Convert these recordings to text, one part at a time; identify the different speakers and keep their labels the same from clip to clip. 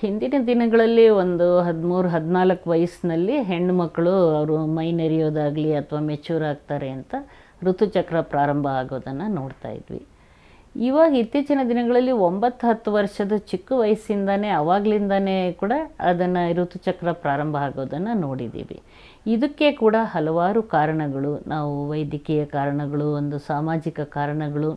Speaker 1: ಹಿಂದಿನ ದಿನಗಳಲ್ಲಿ ಒಂದು ಹದಿಮೂರು, ಹದಿನಾಲ್ಕು ವಯಸ್ಸಿನಲ್ಲಿ ಹೆಣ್ಣುಮಕ್ಕಳು ಅವರು ಮೈ ನೆರೆಯೋದಾಗಲಿ ಅಥವಾ ಮೆಚೂರ್ ಆಗ್ತಾರೆ ಅಂತ ಋತುಚಕ್ರ ಪ್ರಾರಂಭ ಆಗೋದನ್ನು ನೋಡ್ತಾ ಇದ್ವಿ. ಇವಾಗ ಇತ್ತೀಚಿನ ದಿನಗಳಲ್ಲಿ ಒಂಬತ್ತು, ಹತ್ತು ವರ್ಷದ ಚಿಕ್ಕ ವಯಸ್ಸಿಂದನೇ, ಅವಾಗಲಿಂದನೇ ಕೂಡ ಅದನ್ನು ಋತುಚಕ್ರ ಪ್ರಾರಂಭ ಆಗೋದನ್ನು ನೋಡಿದ್ದೀವಿ. ಇದಕ್ಕೆ ಕೂಡ ಹಲವಾರು ಕಾರಣಗಳು, ನಾವು ವೈದ್ಯಕೀಯ ಕಾರಣಗಳು, ಒಂದು ಸಾಮಾಜಿಕ ಕಾರಣಗಳು,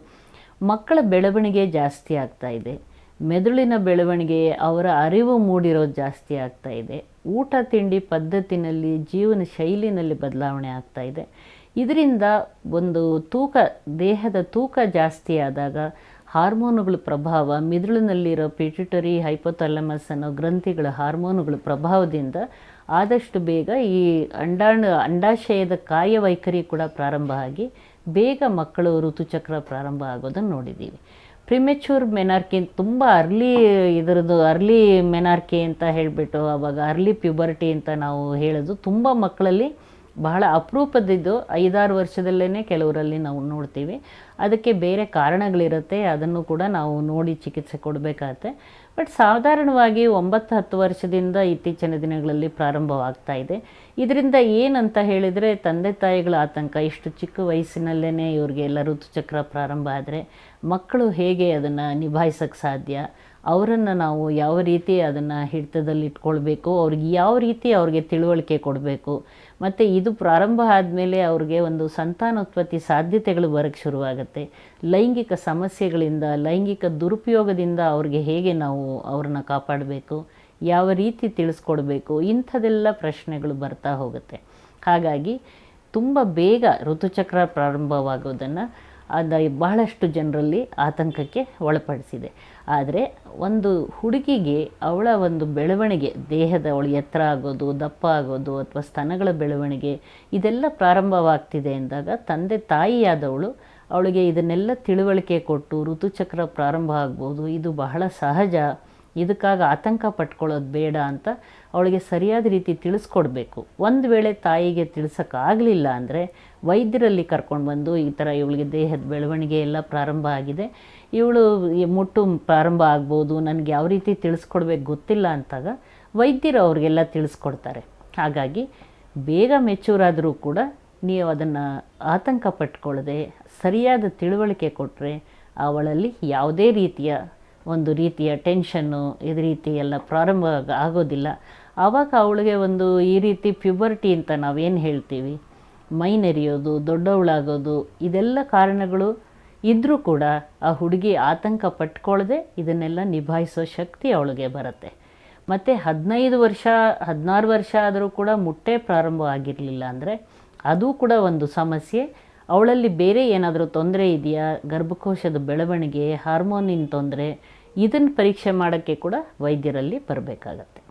Speaker 1: ಮಕ್ಕಳ ಬೆಳವಣಿಗೆ ಜಾಸ್ತಿ ಆಗ್ತಾ ಇದೆ. ಮೆದುಳಿನ ಬೆಳವಣಿಗೆ ಅವರ ಅರಿವು ಮೂಡಿರೋದು ಜಾಸ್ತಿ ಆಗ್ತಾ ಇದೆ. ಊಟ, ತಿಂಡಿ ಪದ್ಧತಿನಲ್ಲಿ, ಜೀವನ ಶೈಲಿನಲ್ಲಿ ಬದಲಾವಣೆ ಆಗ್ತಾ ಇದೆ. ಇದರಿಂದ ಒಂದು ತೂಕ, ದೇಹದ ತೂಕ ಜಾಸ್ತಿ ಆದಾಗ ಹಾರ್ಮೋನುಗಳ ಪ್ರಭಾವ, ಮಿದುಳಿನಲ್ಲಿರೋ ಪಿಟ್ಯುಟರಿ ಹೈಪೋಥಾಲಮಸ್ ಅನ್ನೋ ಗ್ರಂಥಿಗಳ ಹಾರ್ಮೋನುಗಳ ಪ್ರಭಾವದಿಂದ ಆದಷ್ಟು ಬೇಗ ಈ ಅಂಡಾಣು, ಅಂಡಾಶಯದ ಕಾಯವೈಖರಿ ಕೂಡ ಪ್ರಾರಂಭ ಆಗಿ ಬೇಗ ಮಕ್ಕಳು ಋತುಚಕ್ರ ಪ್ರಾರಂಭ ಆಗೋದನ್ನು ನೋಡಿದ್ದೀವಿ. ಪ್ರಿಮೆಚೂರ್ ಮೆನಾರ್ಕಿ ತುಂಬ ಅರ್ಲಿ ಇದರದ್ದು ಅರ್ಲಿ ಮೆನಾರ್ಕಿ ಅಂತ ಹೇಳಿಬಿಟ್ಟು ಆವಾಗ ಅರ್ಲಿ ಪ್ಯುಬರ್ಟಿ ಅಂತ ನಾವು ಹೇಳೋದು ತುಂಬ ಮಕ್ಕಳಲ್ಲಿ ಬಹಳ ಅಪರೂಪದಿದ್ದು ಐದಾರು ವರ್ಷದಲ್ಲೇ ಕೆಲವರಲ್ಲಿ ನಾವು ನೋಡ್ತೀವಿ. ಅದಕ್ಕೆ ಬೇರೆ ಕಾರಣಗಳಿರುತ್ತೆ, ಅದನ್ನು ಕೂಡ ನಾವು ನೋಡಿ ಚಿಕಿತ್ಸೆ ಕೊಡಬೇಕಾಗತ್ತೆ. ಬಟ್ ಸಾಧಾರಣವಾಗಿ ಒಂಬತ್ತು ಹತ್ತು ವರ್ಷದಿಂದ ಇತ್ತೀಚಿನ ದಿನಗಳಲ್ಲಿ ಪ್ರಾರಂಭವಾಗ್ತಾ ಇದೆ. ಇದರಿಂದ ಏನಂತ ಹೇಳಿದರೆ ತಂದೆ ತಾಯಿಗಳ ಆತಂಕ. ಇಷ್ಟು ಚಿಕ್ಕ ವಯಸ್ಸಿನಲ್ಲೇ ಇವ್ರಿಗೆ ಎಲ್ಲ ಋತುಚಕ್ರ ಪ್ರಾರಂಭ ಆದರೆ ಮಕ್ಕಳು ಹೇಗೆ ಅದನ್ನು ನಿಭಾಯಿಸೋಕ್ಕೆ ಸಾಧ್ಯ? ಅವರನ್ನು ನಾವು ಯಾವ ರೀತಿ ಅದನ್ನು ಹಿಡಿತದಲ್ಲಿ ಇಟ್ಕೊಳ್ಬೇಕು? ಅವ್ರಿಗೆ ಯಾವ ರೀತಿ ಅವ್ರಿಗೆ ತಿಳುವಳಿಕೆ ಕೊಡಬೇಕು? ಮತ್ತು ಇದು ಪ್ರಾರಂಭ ಆದಮೇಲೆ ಅವ್ರಿಗೆ ಒಂದು ಸಂತಾನೋತ್ಪತ್ತಿ ಸಾಧ್ಯತೆಗಳು ಬರೋಕ್ಕೆ ಶುರುವಾಗುತ್ತೆ. ಲೈಂಗಿಕ ಸಮಸ್ಯೆಗಳಿಂದ, ಲೈಂಗಿಕ ದುರುಪಯೋಗದಿಂದ ಅವ್ರಿಗೆ ಹೇಗೆ ನಾವು ಅವ್ರನ್ನ ಕಾಪಾಡಬೇಕು? ಯಾವ ರೀತಿ ತಿಳಿಸ್ಕೊಡ್ಬೇಕು? ಇಂಥದೆಲ್ಲ ಪ್ರಶ್ನೆಗಳು ಬರ್ತಾ ಹೋಗುತ್ತೆ. ಹಾಗಾಗಿ ತುಂಬ ಬೇಗ ಋತುಚಕ್ರ ಪ್ರಾರಂಭವಾಗೋದನ್ನು ಅದ ಬಹಳಷ್ಟು ಜನರಲ್ಲಿ ಆತಂಕಕ್ಕೆ ಒಳಪಡಿಸಿದೆ. ಆದರೆ ಒಂದು ಹುಡುಗಿಗೆ ಅವಳ ಒಂದು ಬೆಳವಣಿಗೆ, ದೇಹದ ಅವಳು ಎತ್ತರ ಆಗೋದು, ದಪ್ಪ ಆಗೋದು ಅಥವಾ ಸ್ತನಗಳ ಬೆಳವಣಿಗೆ ಇದೆಲ್ಲ ಪ್ರಾರಂಭವಾಗ್ತಿದೆ ಎಂದಾಗ ತಂದೆ ತಾಯಿಯಾದವಳು ಅವಳಿಗೆ ಇದನ್ನೆಲ್ಲ ತಿಳುವಳಿಕೆ ಕೊಟ್ಟು ಋತುಚಕ್ರ ಪ್ರಾರಂಭ ಆಗ್ಬೋದು, ಇದು ಬಹಳ ಸಹಜ ಇದಕ್ಕಾಗಿ ಆತಂಕ ಪಟ್ಕೊಳ್ಳೋದು ಬೇಡ ಅಂತ ಅವಳಿಗೆ ಸರಿಯಾದ ರೀತಿ ತಿಳಿಸ್ಕೊಡ್ಬೇಕು. ಒಂದು ವೇಳೆ ತಾಯಿಗೆ ತಿಳಿಸೋಕ್ಕಾಗಲಿಲ್ಲ ಅಂದರೆ ವೈದ್ಯರಲ್ಲಿ ಕರ್ಕೊಂಡು ಬಂದು ಈ ಥರ ಇವಳಿಗೆ ದೇಹದ ಬೆಳವಣಿಗೆ ಎಲ್ಲ ಪ್ರಾರಂಭ ಆಗಿದೆ. ಇವಳು ಮುಟ್ಟು ಪ್ರಾರಂಭ ಆಗ್ಬೋದು, ನನಗೆ ಯಾವ ರೀತಿ ತಿಳಿಸ್ಕೊಡ್ಬೇಕು ಗೊತ್ತಿಲ್ಲ ಅಂತಾಗ ವೈದ್ಯರು ಅವ್ರಿಗೆಲ್ಲ ತಿಳಿಸ್ಕೊಡ್ತಾರೆ. ಹಾಗಾಗಿ ಬೇಗ ಮೆಚೂರ್ ಆದರೂ ಕೂಡ ನೀವು ಅದನ್ನು ಆತಂಕ ಪಟ್ಕೊಳ್ಳದೆ ಸರಿಯಾದ ತಿಳುವಳಿಕೆ ಕೊಟ್ಟರೆ ಅವಳಲ್ಲಿ ಯಾವುದೇ ರೀತಿಯ ಒಂದು ರೀತಿಯ ಟೆನ್ಷನ್ನು ಇದು ರೀತಿ ಎಲ್ಲ ಪ್ರಾರಂಭ ಆಗೋದಿಲ್ಲ. ಆವಾಗ ಅವಳಿಗೆ ಒಂದು ಈ ರೀತಿ ಪ್ಯುಬರ್ಟಿ ಅಂತ ನಾವೇನು ಹೇಳ್ತೀವಿ? ಮೈ ನೆರೆಯೋದು ದೊಡ್ಡವಳಾಗೋದು, ಇದೆಲ್ಲ ಕಾರಣಗಳು ಇದ್ದರೂ ಕೂಡ ಆ ಹುಡುಗಿ ಆತಂಕ ಪಟ್ಕೊಳ್ಳದೆ ಇದನ್ನೆಲ್ಲ ನಿಭಾಯಿಸೋ ಶಕ್ತಿ ಅವಳಿಗೆ ಬರುತ್ತೆ. ಮತ್ತು ಹದಿನೈದು ವರ್ಷ, ಹದಿನಾರು ವರ್ಷ ಆದರೂ ಕೂಡ ಮುಟ್ಟೆ ಪ್ರಾರಂಭ ಆಗಿರಲಿಲ್ಲ ಅಂದರೆ ಅದು ಕೂಡ ಒಂದು ಸಮಸ್ಯೆ. ಅವಳಲ್ಲಿ ಬೇರೆ ಏನಾದರೂ ತೊಂದರೆ ಇದೆಯಾ? ಗರ್ಭಕೋಶದ ಬೆಳವಣಿಗೆ, ಹಾರ್ಮೋನಿನ ತೊಂದರೆ ಇದನ್ನು ಪರೀಕ್ಷೆ ಮಾಡೋಕ್ಕೆ ಕೂಡ ವೈದ್ಯರಲ್ಲಿ ಬರಬೇಕಾಗತ್ತೆ.